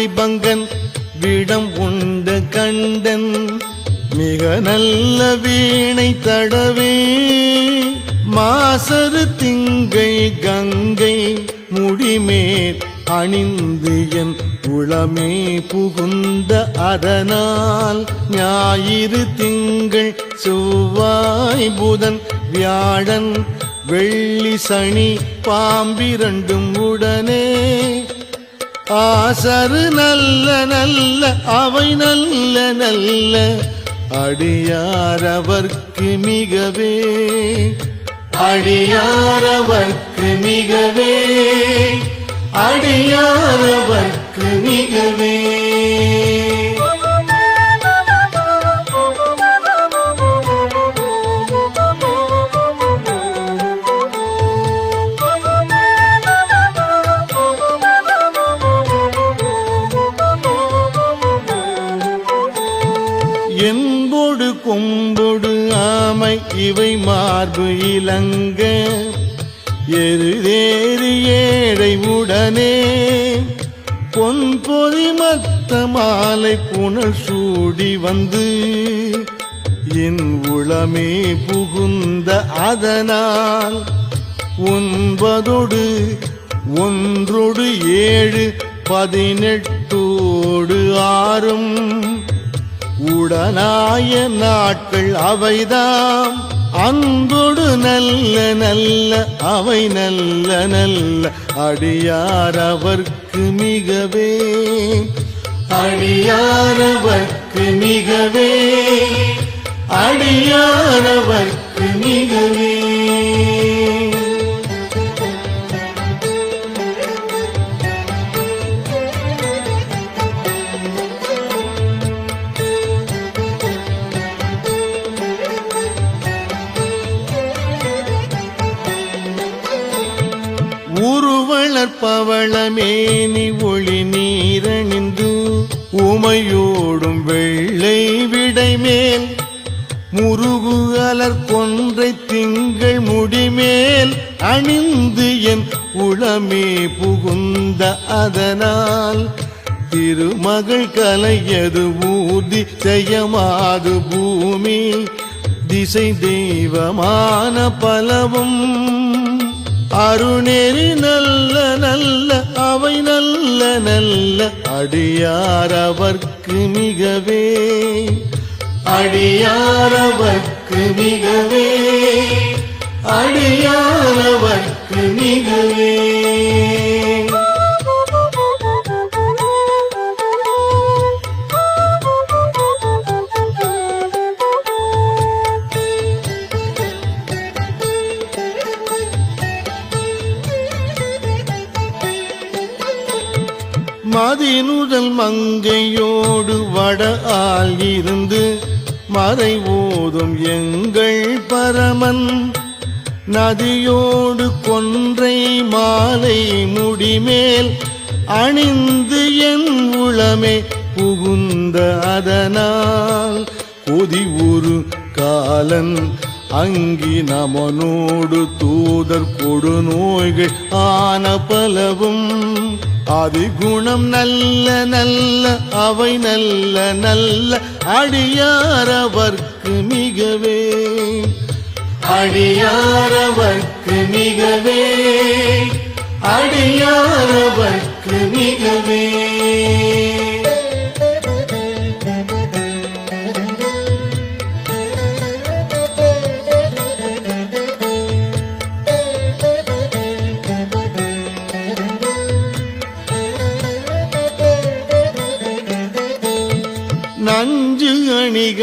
வேயுறு பங்கன் விடம் உண்டு கண்டன். மிக நல்ல வீணை தடவே மாசரு திங்கை கங்கை முடிமேல் அணிந்து என் உளமே புகுந்த அதனால் ஞாயிறு திங்கள் செவ்வாய் புதன் வியாழன் வெள்ளி சனி பாம்பிரண்டும் உடனே ஆசரு நல்ல நல்ல அவை நல்ல நல்ல அடியாரவர்க்கு மிகவே. அடியாரவர்க்கு மிகவே அடியாரவர்க்கு மிகவே. இலங்க எருதேறி ஏழை உடனே பொன் பொதி மத்த மாலை புனல் சூடி வந்து என் உளமே புகுந்த அதனால் ஒன்பதோடு ஒன்றோடு ஏழு பதினெட்டோடு ஆறும் உடனாய நாட்கள் அவைதாம். அன்பொடு நல்ல நல்ல அவை நல்ல நல்ல அடியார் அவர்க்கு மிகவே. அடியாரவர்க்கு மிகவே. அடியாரவர்க்கு மிகவே. பவளமேனி ஒளி நீரணிந்து உமையோடும் வெள்ளை விடைமேல் முருகு அலர் கொன்றை திங்கள் முடிமேல் அணிந்து என் உளமே புகுந்த அதனால் திருமகள் கலையது ஊர்தி செய்யமாது பூமி திசை தெய்வமான பலவும் அருணேறி நல்ல நல்ல அவை நல்ல நல்ல அடியார் அவர்க்கு மிகவே. அடியார் அவர்க்கு மிகவே. அடியார் அவர்க்கு மிகவே. மங்கையோடு வட ஆள் இருந்து மறை ஓதும் எங்கள் பரமன். நதியோடு கொன்றை மாலை முடிமேல் அணிந்து என் உளமே புகுந்த அதனால். கொதி ஒரு காலன் அங்கி நமனோடு தூதர் கொடு நோய்கள் ஆன பலவும் அதிகுணம் நல்ல நல்ல அவை நல்ல நல்ல அடியாரவர்க்கு மிகவே. அடியாரவர்க்கு மிகவே. அடியாரவர்க்கு மிகவே.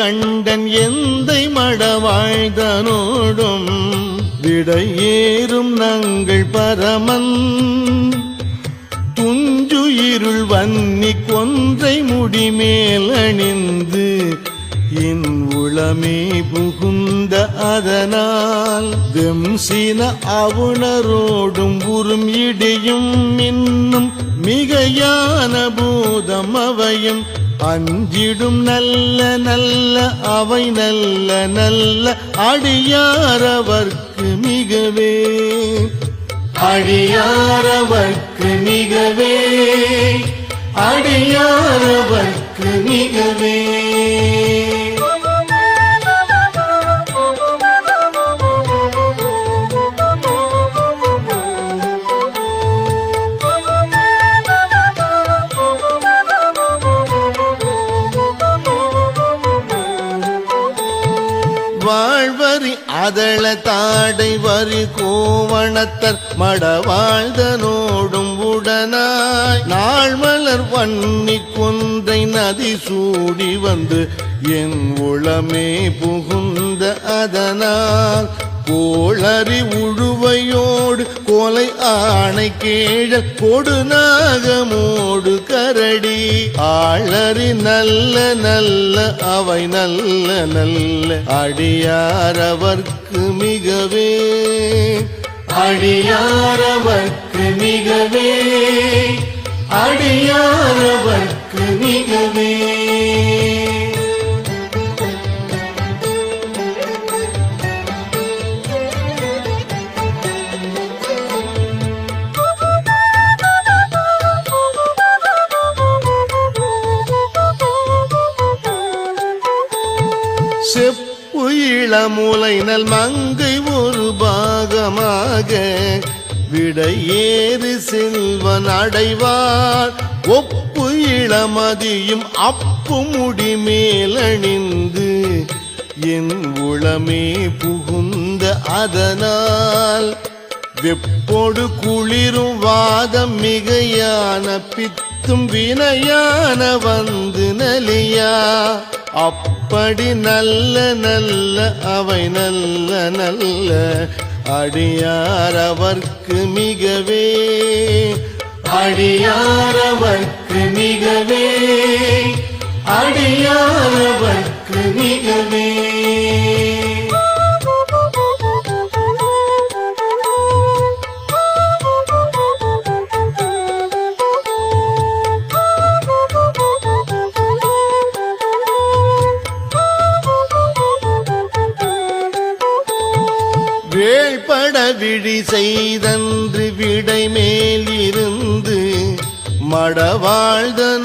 கண்டன் எந்தை மடவாழ்தனோடும் விடையேறும் நங்கள் பரமன். துஞ்சு இருள் வன்னி கொன்றை முடிமேல் அணிந்து என் உளமே புகுந்த அதனால் தெம்சின அவுணரோடும் உறும் இடியும் இன்னும் மிகையான பூதம் அவையும் அஞ்சிடும் நல்ல நல்ல அவை நல்ல நல்ல அடியாரவர்க்கு மிகவே. அடியாரவர்க்கு மிகவே. அடியாரவர்க்கு மிகவே. அதள தாடை வரி கோவணத்தர் மடவாழ்தனோடும் உடனாய். நாள் மலர் வன்னி கொன்றை நதி சூடி வந்து என் உளமே புகுந்த அதனால். கோளறி உழுவையோடு கோலை ஆணை கேழல் கொடுநாகமோடு கரடி. ஆளறி நல்ல நல்ல அவை நல்ல நல்ல அடியாரவர்க்கு மிகவே. அடியாரவர்க்கு மிகவே. அடியாரவர்க்கு மிகவே. செப்பு இளமுலை நல் மங்கை ஒரு பாகமாக விடையேறு செல்வன் அடைவார். ஒப்பு இளமதியும் அப்பு முடி மேலணிந்து என் உளமே புகுந்த அதனால் வெப்போடு குளிரும் வாதம் மிகையான பித்தும் வினையான வந்து நலியா. அப்படி நல்ல நல்ல அவை நல்ல நல்ல அடியாரவர்க்கு மிகவே. அடியாரவர்க்கு மிகவே. அடியாரவர்க்கு மிகவே. செய்தன்று விடை மேல் இருந்து மடவாழ்தனோடும்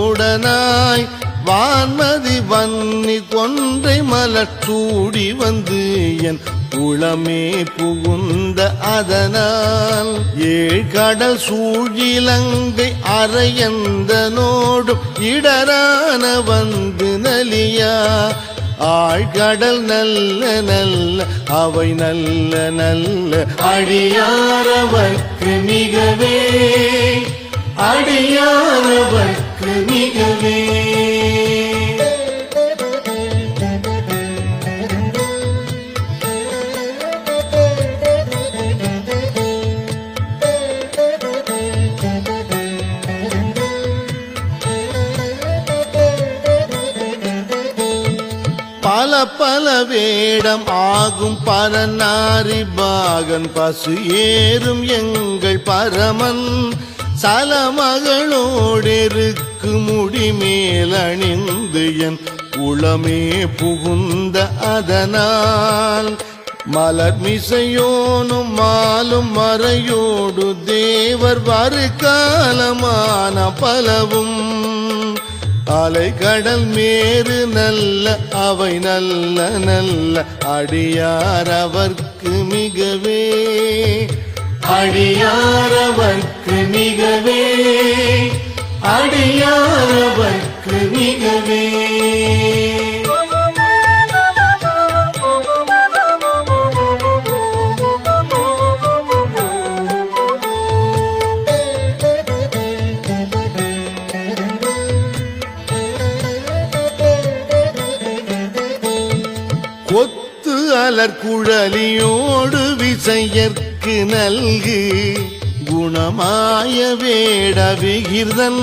உடனாய் வான்மதி வன்னி கொன்றை மலச்சூடி வந்து என் உளமே புகுந்த அதனால் ஏழ் கடல் சூழிலங்கை அரையந்தனோடும் இடரான வந்து நலியா ஆழ்கடல் நல்ல நல்ல அவை நல்ல நல்ல. அடியாரவர்க்கு மிகவே அடியாரவர்க்கு மிகவே. பல வேடம் ஆகும் பரநாரி பாகன். பசு ஏறும் எங்கள் பரமன். சலமகளோடெருக்கு முடி மேலணிந்து என் உளமே புகுந்த அதனால். மலர் மிசையோனும் மாலும் மறையோடு தேவர் வருகாலமான பலவும். அலை கடல் மேறு நல்ல அவை நல்ல நல்ல அடியார் அவர்க்கு மிகவே. அடியார் அவர்க்கு மிகவே. அடியார் அவர்க்கு மிகவே. ஒத்து அலர் குழலியோடு விசையற்கு நல்கு குணமாய வேடவிகிர்தன்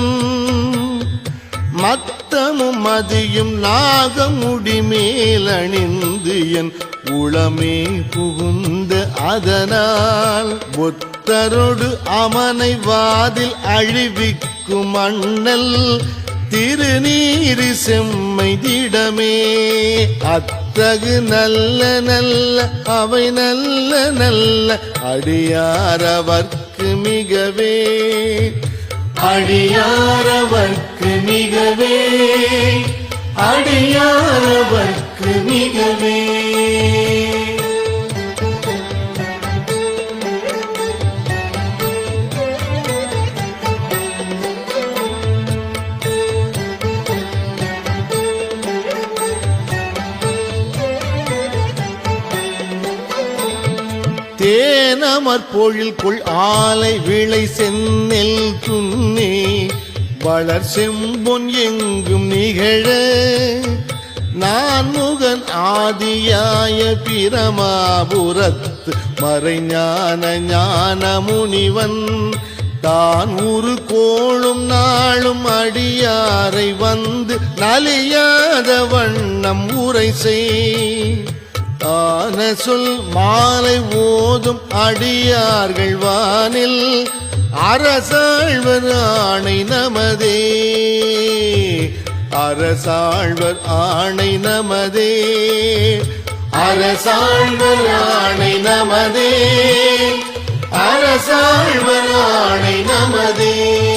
மத்தமும் மதியும் நாகமுடி மேலணிந்து என் உளமே புகுந்த அதனால் ஒத்தரோடு அமனை வாதில் அழிவிக்கும் அண்ணல் திருநீரி செம்மை திடமே அத்த அத்தகு நல்ல நல்ல அவை நல்ல நல்ல அடியாரவர்க்கு மிகவே. அடியாரவர்க்கு மிகவே. அடியாரவர்க்கு மிகவே. தேனமர் பொழில் கொள் ஆலை விளை செந்நெல் துண்ணே வளர் செம்பொன் எங்கும் நிகழ நான் முகன் ஆதியாய பிரமாபுரத்து மறைஞான ஞான முனிவன் தான் உரு கோளும் நாளும் அடியாரை வந்து நலியாத வண்ணம் உரை செய். ஆன சொல் மாலை ஓதும் அடியார்கள் வானில் அரசாழ்வர் ஆணை நமதே. அரசாழ்வர் ஆணை நமதே. அரசாழ்வர் ஆணை நமதே. அரசாழ்வர் ஆணை நமதே.